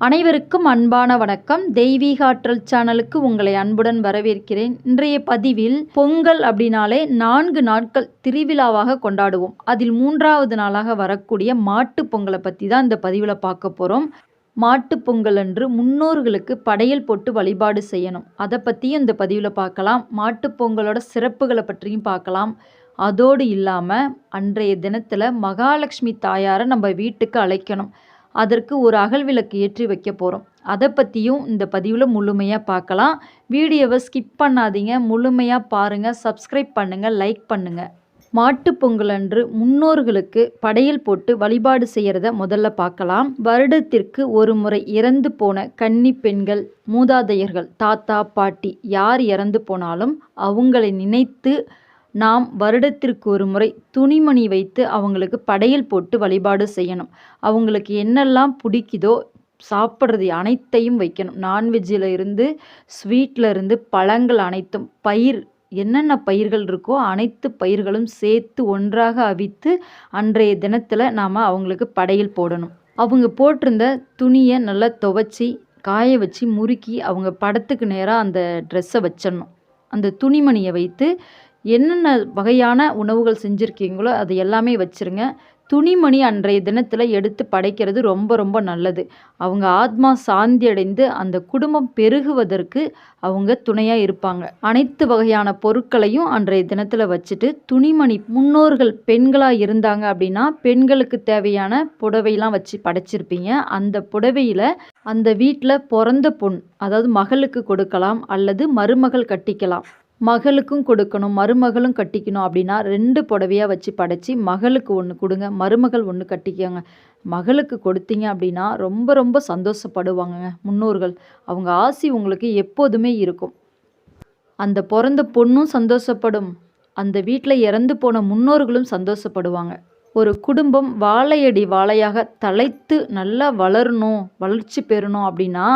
அனைவருக்கும் அன்பான வணக்கம். தெய்வீக ஆற்றல் சேனலுக்கு உங்களை அன்புடன் வரவேற்கிறேன். இன்றைய பதிவில் பொங்கல் அப்படின்னாலே நான்கு நாட்கள் திருவிழாவாக கொண்டாடுவோம். அதில் மூன்றாவது நாளாக வரக்கூடிய மாட்டுப் பொங்கலை பற்றி தான் இந்த பதிவில் பார்க்க போகிறோம் மாட்டு பொங்கல் அன்று முன்னோர்களுக்கு படையல் போட்டு வழிபாடு செய்யணும். அதை பற்றியும் இந்த பதிவில் பார்க்கலாம். மாட்டு பொங்கலோட சிறப்புகளை பற்றியும் பார்க்கலாம். அதோடு இல்லாமல் அன்றைய தினத்தில் மகாலட்சுமி தாயாரை நம்ம வீட்டுக்கு அழைக்கணும். அதற்கு ஒரு அகல் விளக்கு ஏற்றி வைக்க போகிறோம் அதை பற்றியும் இந்த பதிவில் முழுமையாக பார்க்கலாம் வீடியோவை ஸ்கிப் பண்ணாதீங்க. முழுமையாக பாருங்கள் சப்ஸ்கிரைப் பண்ணுங்கள் லைக் பண்ணுங்கள் மாட்டுப் பொங்கல் அன்று முன்னோர்களுக்கு படையல் போட்டு வழிபாடு செய்கிறத முதல்ல பார்க்கலாம் வருடத்திற்கு ஒரு முறை இறந்து போன கன்னி பெண்கள் மூதாதையர்கள் தாத்தா பாட்டி யார் இறந்து போனாலும் அவங்களை நினைத்து நாம் வருடத்திற்கு ஒரு முறை துணிமணி வைத்து அவங்களுக்கு படையல் போட்டு வழிபாடு செய்யணும். அவங்களுக்கு என்னெல்லாம் பிடிக்குதோ சாப்பிட்றது அனைத்தையும் வைக்கணும். நான்வெஜ்ஜில் இருந்து ஸ்வீட்டில் இருந்து பழங்கள் அனைத்தும் பயிர் என்னென்ன பயிர்கள் இருக்கோ அனைத்து பயிர்களும் சேர்த்து ஒன்றாக அவித்து அன்றைய தினத்தில் நாம் அவங்களுக்கு படையல் போடணும். அவங்க போட்டிருந்த துணியை நல்லா துவைச்சி காய வச்சு முறுக்கி அவங்க படத்துக்கு நேராக அந்த ட்ரெஸ்ஸை வச்சிடணும். அந்த துணிமணியை வைத்து என்னென்ன வகையான உணவுகள் செஞ்சுருக்கீங்களோ அது எல்லாமே வச்சுருங்க. துணிமணி அன்றைய தினத்தில் எடுத்து படைக்கிறது ரொம்ப ரொம்ப நல்லது. அவங்க ஆத்மா சாந்தி அடைந்து அந்த குடும்பம் பெருகுவதற்கு அவங்க துணையாக இருப்பாங்க. அனைத்து வகையான பொருட்களையும் அன்றைய தினத்தில் வச்சுட்டு துணிமணி முன்னோர்கள் பெண்களாக இருந்தாங்க அப்படின்னா பெண்களுக்கு தேவையான புடவைலாம் வச்சு படைச்சிருப்பீங்க. அந்த புடவையில் அந்த வீட்டில் பிறந்த பொண் அதாவது மகளுக்கு கொடுக்கலாம் அல்லது மருமகள் கட்டிக்கலாம். மகளுக்கும் கொடுக்கணும் மருமகளும் கட்டிக்கணும் அப்படின்னா ரெண்டு புடவையாக வச்சு படைச்சி மகளுக்கு ஒன்று கொடுங்க மருமகள் ஒன்று கட்டிக்கோங்க. மகளுக்கு கொடுத்தீங்க அப்படின்னா ரொம்ப ரொம்ப சந்தோஷப்படுவாங்கங்க முன்னோர்கள். அவங்க ஆசி உங்களுக்கு எப்போதுமே இருக்கும். அந்த பிறந்த பொண்ணும் சந்தோஷப்படும். அந்த வீட்டில் இறந்து போன முன்னோர்களும் சந்தோஷப்படுவாங்க. ஒரு குடும்பம் வாழையடி வாழையாக தலைத்து நல்லா வளரணும் வளர்ச்சி பெறணும் அப்படின்னா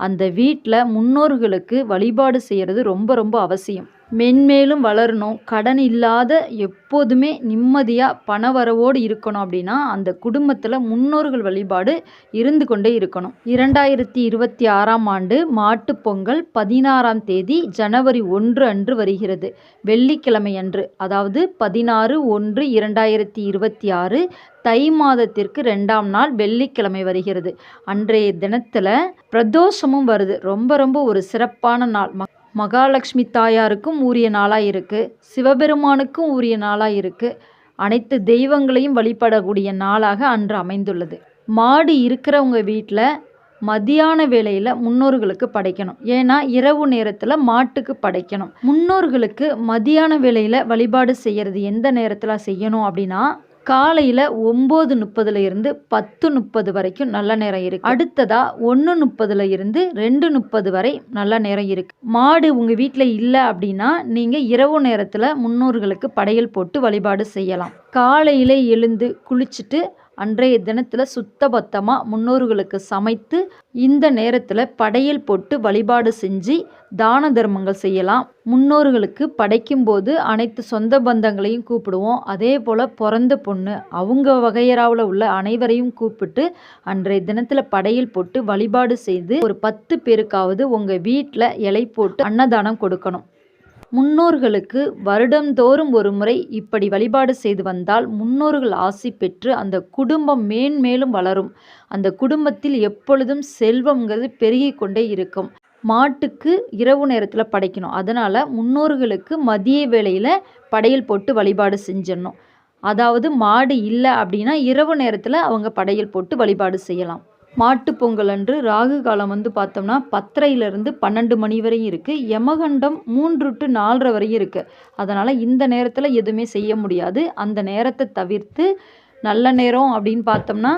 அந்த வீட்டில் முன்னோர்களுக்கு வழிபாடு செய்கிறது ரொம்ப ரொம்ப அவசியம். மென்மேலும் வளரணும். கடன் இல்லாத எப்போதுமே நிம்மதியாக பண வரவோடு இருக்கணும் அப்படின்னா அந்த குடும்பத்தில் முன்னோர்கள் வழிபாடு இருந்து கொண்டே இருக்கணும். இரண்டாயிரத்தி இருபத்தி ஆறாம் ஆண்டு மாட்டுப் பொங்கல் பதினாறாம் தேதி ஜனவரி ஒன்று அன்று வருகிறது. வெள்ளிக்கிழமை அன்று அதாவது பதினாறு ஒன்று இரண்டாயிரத்தி இருபத்தி ஆறு தை மாதத்திற்கு ரெண்டாம் நாள் வெள்ளிக்கிழமை வருகிறது. அன்றைய தினத்தில் பிரதோஷமும் வருது. ரொம்ப ரொம்ப ஒரு சிறப்பான நாள். மகாலட்சுமி தாயாருக்கும் உரிய நாளாக இருக்குது சிவபெருமானுக்கும் உரிய நாளாக இருக்குது அனைத்து தெய்வங்களையும் வழிபடக்கூடிய நாளாக அன்று அமைந்துள்ளது. மாடு இருக்கிறவங்க வீட்டில் மதியான வேளையில் முன்னோர்களுக்கு படைக்கணும். ஏன்னா இரவு நேரத்தில் மாட்டுக்கு படைக்கணும். முன்னோர்களுக்கு மதியான வேளையில் வழிபாடு செய்கிறது எந்த நேரத்தில் செய்யணும் அப்படின்னா காலையில் ஒம்பது முப்பதுல இருந்து பத்து முப்பது வரைக்கும் நல்ல நேரம் இருக்கு. அடுத்ததா ஒன்று முப்பதுல இருந்து ரெண்டு முப்பது வரை நல்ல நேரம் இருக்கு. மாடு உங்கள் வீட்டில் இல்லை அப்படின்னா நீங்கள் இரவு நேரத்தில் முன்னோர்களுக்கு படையல் போட்டு வழிபாடு செய்யலாம். காலையில் எழுந்து குளிச்சுட்டு அன்றைய தினத்தில் சுத்த பத்தமாக முன்னோர்களுக்கு சமைத்து இந்த நேரத்தில் படையல் போட்டு வழிபாடு செஞ்சு தான தர்மங்கள் செய்யலாம். முன்னோர்களுக்கு படைக்கும் போது அனைத்து சொந்த பந்தங்களையும் கூப்பிடுவோம். அதே போல் பிறந்த பொண்ணு அவங்க வகையறாவில் உள்ள அனைவரையும் கூப்பிட்டு அன்றைய தினத்தில் படையல் போட்டு வழிபாடு செய்து ஒரு பத்து பேருக்காவது உங்கள் வீட்டில் இலை போட்டு அன்னதானம் கொடுக்கணும். முன்னோர்களுக்கு வருடந்தோறும் ஒரு முறை இப்படி வழிபாடு செய்து வந்தால் முன்னோர்கள் ஆசி பெற்று அந்த குடும்பம் மேன்மேலும் வளரும். அந்த குடும்பத்தில் எப்பொழுதும் செல்வம்ங்கிறது பெருகி கொண்டே இருக்கும். மாட்டுக்கு இரவு நேரத்தில் படைக்கணும். அதனால் முன்னோர்களுக்கு மதிய வேளையில் படையல் போட்டு வழிபாடு செஞ்சிடணும். அதாவது மாடு இல்லை அப்படின்னா இரவு நேரத்தில் அவங்க படையல் போட்டு வழிபாடு செய்யலாம். மாட்டு பொங்கல் அன்று ராகு காலம் வந்து பார்த்தோம்னா பத்தரையிலிருந்து பன்னெண்டு மணி வரையும் இருக்குது யமகண்டம் மூன்று டு நாலரை வரையும் இருக்குது அதனால் இந்த நேரத்தில் எதுவுமே செய்ய முடியாது. அந்த நேரத்தை தவிர்த்து நல்ல நேரம் அப்படின்னு பார்த்தோம்னா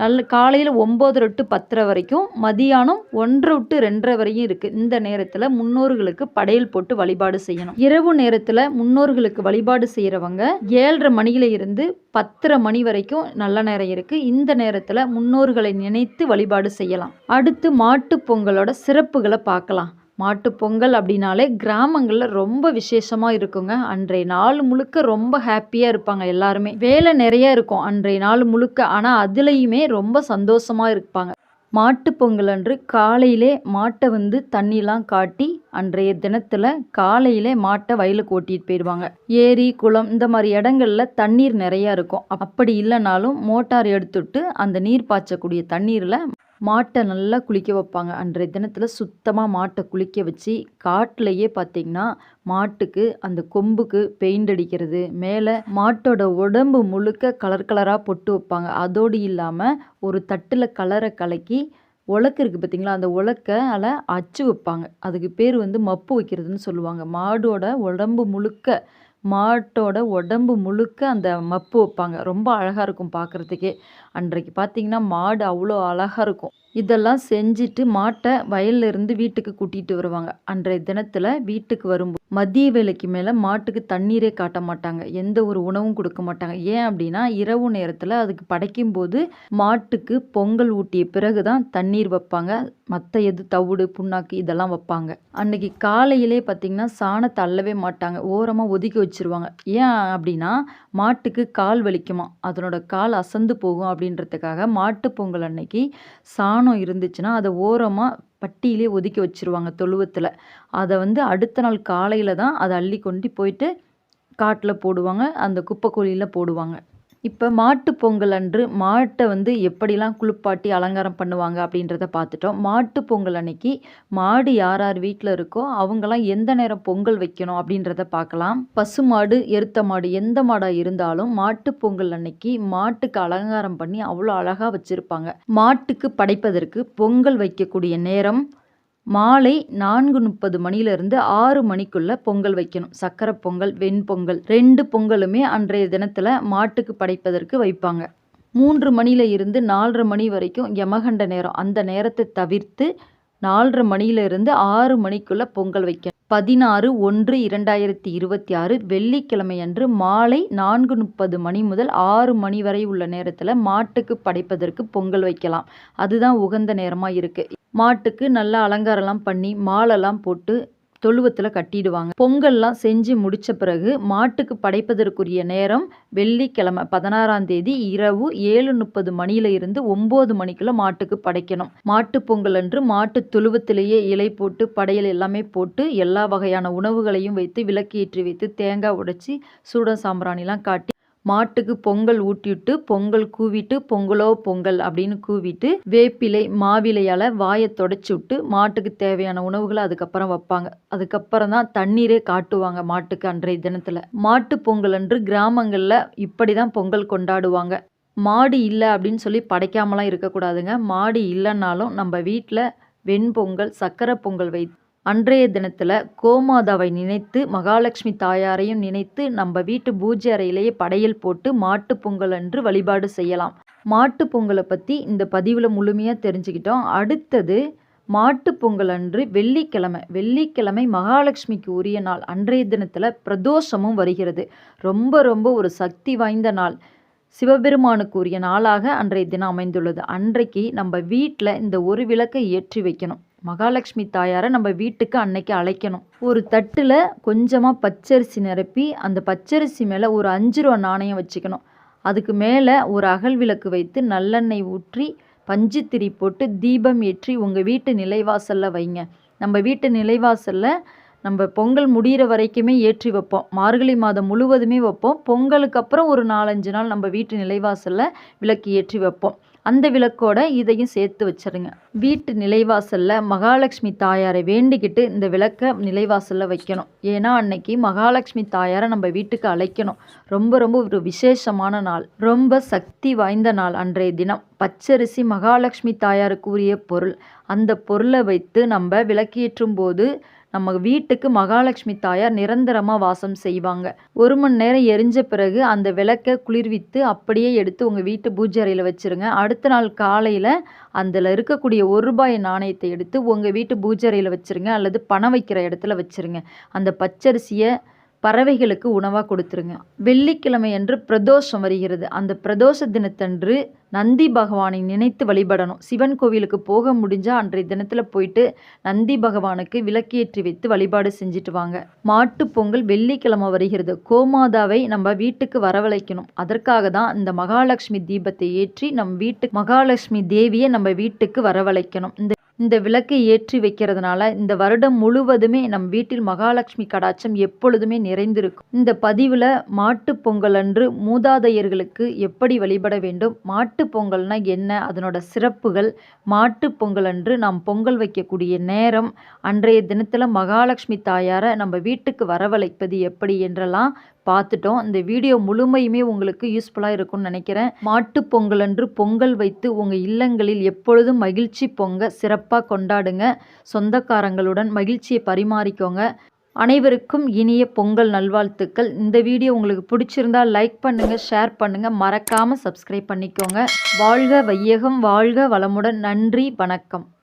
நல்ல காலையில் ஒம்பது டு பத்தரை வரைக்கும் மதியானம் ஒன்றரை டு ரெண்டரை வரையும் இருக்குது இந்த நேரத்தில் முன்னோர்களுக்கு படையல் போட்டு வழிபாடு செய்யணும். இரவு நேரத்தில் முன்னோர்களுக்கு வழிபாடு செய்கிறவங்க ஏழரை மணியில இருந்து பத்தரை மணி வரைக்கும் நல்ல நேரம் இருக்குது இந்த நேரத்தில் முன்னோர்களை நினைத்து வழிபாடு செய்யலாம். அடுத்து மாட்டுப் பொங்கலோட சிறப்புகளை பார்க்கலாம். மாட்டுப் பொங்கல் அப்படின்னாலே கிராமங்களில் ரொம்ப விசேஷமாக இருக்குங்க. அன்றைய நாள் முழுக்க ரொம்ப ஹாப்பியாக இருப்பாங்க எல்லாருமே. வேலை நிறைய இருக்கும் அன்றைய நாள் முழுக்க. ஆனால் அதுலேயுமே ரொம்ப சந்தோஷமாக இருப்பாங்க. மாட்டுப்பொங்கல் அன்று காலையிலே மாட்டை வந்து தண்ணிலாம் காட்டி அன்றைய தினத்தில் காலையிலே மாட்டை வயலுக்கு ஓட்டிட்டு போயிடுவாங்க. ஏரி குளம் இந்த மாதிரி இடங்கள்ல தண்ணீர் நிறையா இருக்கும். அப்படி இல்லைனாலும் மோட்டார் எடுத்துட்டு அந்த நீர் பாய்ச்சக்கூடிய தண்ணீரில் மாட்டை நல்லா குளிக்க வைப்பாங்க. அன்றைய தினத்தில் சுத்தமாக மாட்டை குளிக்க வச்சு காட்டிலையே பார்த்தீங்கன்னா மாட்டுக்கு அந்த கொம்புக்கு பெயிண்ட் அடிக்கிறது மேலே மாட்டோட உடம்பு முழுக்க கலர் கலராக பொட்டு வைப்பாங்க. அதோடு இல்லாமல் ஒரு தட்டில் கலரை கலக்கி உலக்கு இருக்குது பார்த்தீங்களா அந்த உலக்கால் அச்சு வைப்பாங்க. அதுக்கு பேர் வந்து மப்பு வைக்கிறதுன்னு சொல்லுவாங்க. மாடோட உடம்பு முழுக்க மாட்டோட உடம்பு முழுக்க அந்த மப்பு வைப்பாங்க. ரொம்ப அழகாக இருக்கும் பார்க்குறதுக்கே. அன்றைக்கு பார்த்தீங்கன்னா மாடு அவ்வளோ அழகாக இருக்கும். இதெல்லாம் செஞ்சுட்டு மாட்டை வயல்ல இருந்து வீட்டுக்கு கூட்டிகிட்டு வருவாங்க. அன்றைய தினத்தில் வீட்டுக்கு வரும்போது மதிய வேலைக்கு மேலே மாட்டுக்கு தண்ணீரே காட்ட மாட்டாங்க. எந்த ஒரு உணவும் கொடுக்க மாட்டாங்க. ஏன் அப்படின்னா இரவு நேரத்தில் அதுக்கு படைக்கும் போது மாட்டுக்கு பொங்கல் ஊட்டிய பிறகு தான் தண்ணீர் வைப்பாங்க. மற்ற எது தவிடு புண்ணாக்கு இதெல்லாம் வைப்பாங்க. அன்னைக்கு காலையிலே பார்த்தீங்கன்னா சாணத்தை அள்ளவே மாட்டாங்க. ஓரமாக ஒதுக்கி வச்சிருவாங்க. ஏன் அப்படின்னா மாட்டுக்கு கால் வலிக்குமா? அதனோட கால் அசந்து போகும் அப்படின்றதுக்காக மாட்டு பொங்கல் அன்னைக்கு சாணம் இருந்துச்சுன்னா அதை ஓரமாக பட்டியிலே ஒதுக்கி வச்சிருவாங்க தொழுவத்தில். அதை வந்து அடுத்த நாள் காலையில் தான் அதை அள்ளி கொண்டு போயிட்டு காட்டில் போடுவாங்க அந்த குப்பை குழியில் போடுவாங்க. இப்போ மாட்டுப் பொங்கல் அன்று மாட்டை வந்து எப்படிலாம் குளிப்பாட்டி அலங்காரம் பண்ணுவாங்க அப்படின்றத பார்த்துட்டோம். மாட்டு பொங்கல் அன்னைக்கு மாடு யார் யார் வீட்டில் இருக்கோ அவங்கெல்லாம் எந்த நேரம் பொங்கல் வைக்கணும் அப்படின்றத பார்க்கலாம். பசு மாடு எருத்த மாடு எந்த மாடாக இருந்தாலும் மாட்டு பொங்கல் அன்னைக்கு மாட்டுக்கு அலங்காரம் பண்ணி அவ்வளோ அழகாக வச்சுருப்பாங்க. மாட்டுக்கு படைப்பதற்கு பொங்கல் வைக்கக்கூடிய நேரம் மாலை நான்கு முப்பது மணியிலிருந்து ஆறு மணிக்குள்ளே பொங்கல் வைக்கணும். சக்கரை பொங்கல் வெண்பொங்கல் ரெண்டு பொங்கலுமே அன்றைய தினத்தில் மாட்டுக்கு படைப்பதற்கு வைப்பாங்க. மூன்று மணியில இருந்து நாலரை மணி வரைக்கும் யமகண்ட நேரம். அந்த நேரத்தை தவிர்த்து நாலரை மணியிலிருந்து ஆறு மணிக்குள்ளே பொங்கல் வைக்கணும். பதினாறு ஒன்று இரண்டாயிரத்தி இருபத்தி ஆறு வெள்ளிக்கிழமை அன்று மாலை நான்கு முப்பது மணி முதல் ஆறு மணி வரை உள்ள நேரத்தில் மாட்டுக்கு படைப்பதற்கு பொங்கல் வைக்கலாம். அதுதான் உகந்த நேரமாக இருக்குது மாட்டுக்கு நல்லா அலங்காரம்லாம் பண்ணி மாலைலாம் போட்டு தொழுவத்தில் கட்டிடுவாங்க. பொங்கல்லாம் செஞ்சு முடித்த பிறகு மாட்டுக்கு படைப்பதற்குரிய நேரம் வெள்ளிக்கிழமை பதினாறாம் தேதி இரவு ஏழு முப்பது மணியில இருந்து ஒம்பது மணிக்குள்ள மாட்டுக்கு படைக்கணும். மாட்டு பொங்கல் அன்று மாட்டு தொழுவத்திலேயே இலை போட்டு படையல் எல்லாமே போட்டு எல்லா வகையான உணவுகளையும் வைத்து விளக்கு ஏற்றி வைத்து தேங்காய் உடைச்சி சூட சாம்பிராணிலாம் காட்டி மாட்டுக்கு பொங்கல் ஊட்டிவிட்டு பொங்கல் கூவிட்டு பொங்கலோ பொங்கல் அப்படின்னு கூவிட்டு வேப்பிலை மாவிலையால் வாயை தொடச்சி விட்டு மாட்டுக்கு தேவையான உணவுகளை அதுக்கப்புறம் வைப்பாங்க. அதுக்கப்புறம் தான் தண்ணீரே காட்டுவாங்க மாட்டுக்கு அன்றைய தினத்தில். மாட்டு பொங்கல் அன்று கிராமங்களில் இப்படி தான் பொங்கல் கொண்டாடுவாங்க. மாடு இல்லை அப்படின்னு சொல்லி படைக்காமலாம் இருக்கக்கூடாதுங்க. மாடு இல்லைன்னாலும் நம்ம வீட்டில் வெண்பொங்கல் சக்கரை பொங்கல் வை அன்றைய தினத்தில் கோமாதாவை நினைத்து மகாலட்சுமி தாயாரையும் நினைத்து நம்ம வீட்டு பூஜை அறையிலேயே படையல் போட்டு மாட்டு பொங்கல் அன்று வழிபாடு செய்யலாம். மாட்டு பொங்கலை பற்றி இந்த பதிவில் முழுமையாக தெரிஞ்சுக்கிட்டோம். அடுத்தது மாட்டு பொங்கல் அன்று வெள்ளிக்கிழமை வெள்ளிக்கிழமை மகாலட்சுமிக்கு உரிய நாள். அன்றைய தினத்தில் பிரதோஷமும் வருகிறது. ரொம்ப ரொம்ப ஒரு சக்தி வாய்ந்த நாள். சிவபெருமானுக்கு உரிய நாளாக அன்றைய தினம் அமைந்துள்ளது. அன்றைக்கு நம்ம வீட்டில் இந்த ஒரு விளக்கை ஏற்றி வைக்கணும். மகாலட்சுமி தாயாரை நம்ம வீட்டுக்கு அன்னைக்கு அழைக்கணும். ஒரு தட்டில் கொஞ்சமாக பச்சரிசி நிரப்பி அந்த பச்சரிசி மேலே ஒரு அஞ்சு ரூபா நாணயம் வச்சுக்கணும். அதுக்கு மேலே ஒரு அகல் விளக்கு வைத்து நல்லெண்ணெய் ஊற்றி பஞ்சுத்திரி போட்டு தீபம் ஏற்றி உங்கள் வீட்டு நிலைவாசலில் வைங்க. நம்ம வீட்டு நிலைவாசலில் நம்ம பொங்கல் முடிகிற வரைக்குமே ஏற்றி வைப்போம். மார்கழி மாதம் முழுவதுமே வைப்போம். பொங்கலுக்கு அப்புறம் ஒரு நாலஞ்சு நாள் நம்ம வீட்டு நிலைவாசலில் விளக்கு ஏற்றி வைப்போம். அந்த விளக்கோட இதையும் சேர்த்து வச்சுருங்க. வீட்டு நிலைவாசலில் மகாலட்சுமி தாயாரை வேண்டிக்கிட்டு இந்த விளக்கை நிலைவாசலில் வைக்கணும். ஏன்னா அன்னைக்கு மகாலட்சுமி தாயாரை நம்ம வீட்டுக்கு அழைக்கணும். ரொம்ப ரொம்ப ஒரு விசேஷமான நாள். ரொம்ப சக்தி வாய்ந்த நாள் அன்றைய தினம். பச்சரிசி மகாலட்சுமி தாயாருக்கு உரிய பொருள். அந்த பொருளை வைத்து நம்ம விளக்கேற்றும் போது நம்ம வீட்டுக்கு மகாலட்சுமி தாயார் நிரந்தரமாக வாசம் செய்வாங்க. ஒரு மணி நேரம் எரிஞ்ச பிறகு அந்த விளக்கை குளிர்வித்து அப்படியே எடுத்து உங்கள் வீட்டு பூஜை அறையில் வச்சுருங்க. அடுத்த நாள் காலையில் அதில் இருக்கக்கூடிய ஒரு ரூபாய் நாணயத்தை எடுத்து உங்கள் வீட்டு பூஜை அறையில் வச்சுருங்க. அல்லது பணம் வைக்கிற இடத்துல வச்சுருங்க. அந்த பச்சரிசியை பறவைகளுக்கு உணவாக கொடுத்துருங்க. வெள்ளிக்கிழமை அன்று பிரதோஷம் வருகிறது. அந்த பிரதோஷ தினத்தன்று நந்தி பகவானை நினைத்து வழிபடணும். சிவன் கோவிலுக்கு போக முடிஞ்சால் அன்றைய தினத்தில் போயிட்டு நந்தி பகவானுக்கு விளக்கேற்றி வைத்து வழிபாடு செஞ்சுட்டு வாங்க. மாட்டுப் பொங்கல் வெள்ளிக்கிழமை வருகிறது. கோமாதாவை நம்ம வீட்டுக்கு வரவழைக்கணும். அதற்காக தான் இந்த மகாலட்சுமி தீபத்தை ஏற்றி நம் வீட்டு மகாலட்சுமி தேவியை நம்ம வீட்டுக்கு வரவழைக்கணும். இந்த இந்த விளக்கை ஏற்றி வைக்கிறதுனால இந்த வருடம் முழுவதுமே நம் வீட்டில் மகாலட்சுமி கடாட்சம் எப்பொழுதுமே நிறைந்திருக்கும். இந்த பதிவில் மாட்டு பொங்கல் அன்று மூதாதையர்களுக்கு எப்படி வழிபட வேண்டும் மாட்டுப் பொங்கல்னா என்ன அதனோட சிறப்புகள் மாட்டு பொங்கல் அன்று நாம் பொங்கல் வைக்கக்கூடிய நேரம் அன்றைய தினத்தில் மகாலட்சுமி தாயாரை நம்ம வீட்டுக்கு வரவழைப்பது எப்படி என்றெல்லாம் பார்த்துட்டோம். இந்த வீடியோ முழுமையுமே உங்களுக்கு யூஸ்ஃபுல்லாக இருக்கும்னு நினைக்கிறேன். மாட்டுப் பொங்கல் அன்று பொங்கல் வைத்து உங்கள் இல்லங்களில் எப்பொழுதும் மகிழ்ச்சி பொங்க சிறப்பாக கொண்டாடுங்க. சொந்தக்காரங்களுடன் மகிழ்ச்சியை பரிமாறிக்கோங்க. அனைவருக்கும் இனிய பொங்கல் நல்வாழ்த்துக்கள். இந்த வீடியோ உங்களுக்கு பிடிச்சிருந்தா லைக் பண்ணுங்கள் ஷேர் பண்ணுங்கள் மறக்காமல் சப்ஸ்கிரைப் பண்ணிக்கோங்க. வாழ்க வையகம் வாழ்க வளமுடன். நன்றி வணக்கம்.